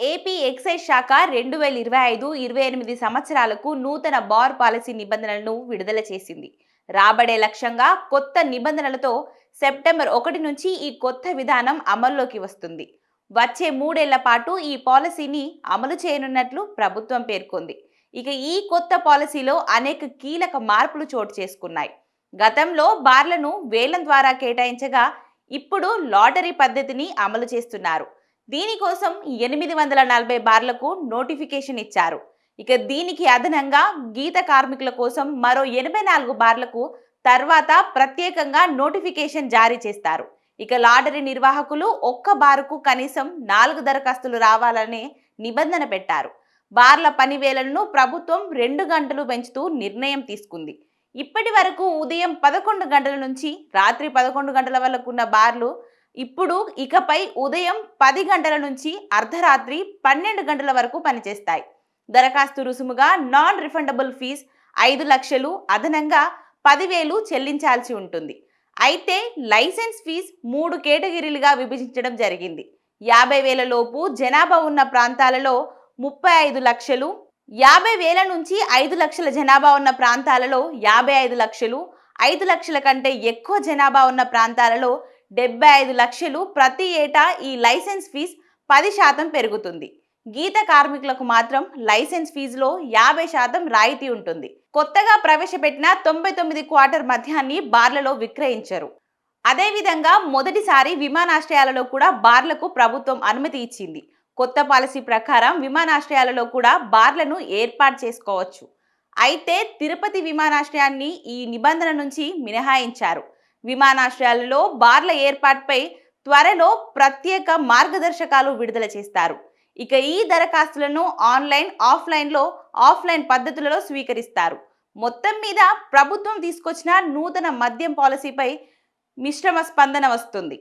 AP excise శాఖ రెండు వేల ఇరవై ఐదు ఇరవై ఎనిమిది సంవత్సరాలకు నూతన బార్ పాలసీ నిబంధనలను విడుదల చేసింది. రాబడే లక్ష్యంగా కొత్త నిబంధనలతో సెప్టెంబర్ ఒకటి నుంచి ఈ కొత్త విధానం అమల్లోకి వస్తుంది. వచ్చే మూడేళ్ళ పాటు ఈ పాలసీని అమలు చేయనున్నట్లు ప్రభుత్వం పేర్కొంది. ఇక ఈ కొత్త పాలసీలో అనేక కీలక మార్పులు చోటు చేసుకున్నాయి. గతంలో బార్లను వేలం ద్వారా కేటాయించగా ఇప్పుడు లాటరీ పద్ధతిని అమలు చేస్తున్నారు. దీనికోసం ఎనిమిది వందల నలభై బార్లకు నోటిఫికేషన్ ఇచ్చారు. ఇక దీనికి అదనంగా గీత కార్మికుల కోసం మరో ఎనభై నాలుగు బార్లకు తర్వాత ప్రత్యేకంగా నోటిఫికేషన్ జారీ చేస్తారు. ఇక లాటరీ నిర్వాహకులు ఒక్క బారుకు కనీసం నాలుగు దరఖాస్తులు రావాలనే నిబంధన పెట్టారు. బార్ల పనివేలను ప్రభుత్వం రెండు గంటలు పెంచుతూ నిర్ణయం తీసుకుంది. ఇప్పటి వరకు ఉదయం పదకొండు గంటల నుంచి రాత్రి పదకొండు గంటల వరకు ఉన్న బార్లు ఇప్పుడు ఇకపై ఉదయం పది గంటల నుంచి అర్ధరాత్రి పన్నెండు గంటల వరకు పనిచేస్తాయి. దరఖాస్తు రుసుముగా నాన్ రిఫండబుల్ ఫీజ్ ఐదు లక్షలు అదనంగా పదివేలు చెల్లించాల్సి ఉంటుంది. అయితే లైసెన్స్ ఫీజ్ మూడు కేటగిరీలుగా విభజించడం జరిగింది. యాభై వేల లోపు జనాభా ఉన్న ప్రాంతాలలో ముప్పై ఐదు లక్షలు యాభై వేల నుంచి ఐదు లక్షల జనాభా ఉన్న ప్రాంతాలలో యాభై ఐదు లక్షలు ఐదు లక్షల కంటే ఎక్కువ జనాభా ఉన్న ప్రాంతాలలో డెబ్బై ఐదు లక్షలు ప్రతి ఏటా ఈ లైసెన్స్ ఫీజ్ పది శాతం పెరుగుతుంది. గీత కార్మికులకు మాత్రం లైసెన్స్ ఫీజులో యాభై శాతం రాయితీ ఉంటుంది. కొత్తగా ప్రవేశపెట్టిన తొంభై తొమ్మిది క్వార్టర్ మద్యాన్ని బార్లలో విక్రయించరు. అదేవిధంగా మొదటిసారి విమానాశ్రయాలలో కూడా బార్లకు ప్రభుత్వం అనుమతి ఇచ్చింది. కొత్త పాలసీ ప్రకారం విమానాశ్రయాలలో కూడా బార్లను ఏర్పాటు చేసుకోవచ్చు. అయితే తిరుపతి విమానాశ్రయాన్ని ఈ నిబంధన నుంచి మినహాయించారు. విమానాశ్రయాలలో బార్ల ఏర్పాటుపై త్వరలో ప్రత్యేక మార్గదర్శకాలు విడుదల చేస్తారు. ఇక ఈ దరఖాస్తులను ఆన్లైన్ ఆఫ్లైన్లో ఆఫ్లైన్ పద్ధతులలో స్వీకరిస్తారు. మొత్తం మీద ప్రభుత్వం తీసుకొచ్చిన నూతన మద్యం పాలసీపై మిశ్రమ స్పందన వస్తుంది.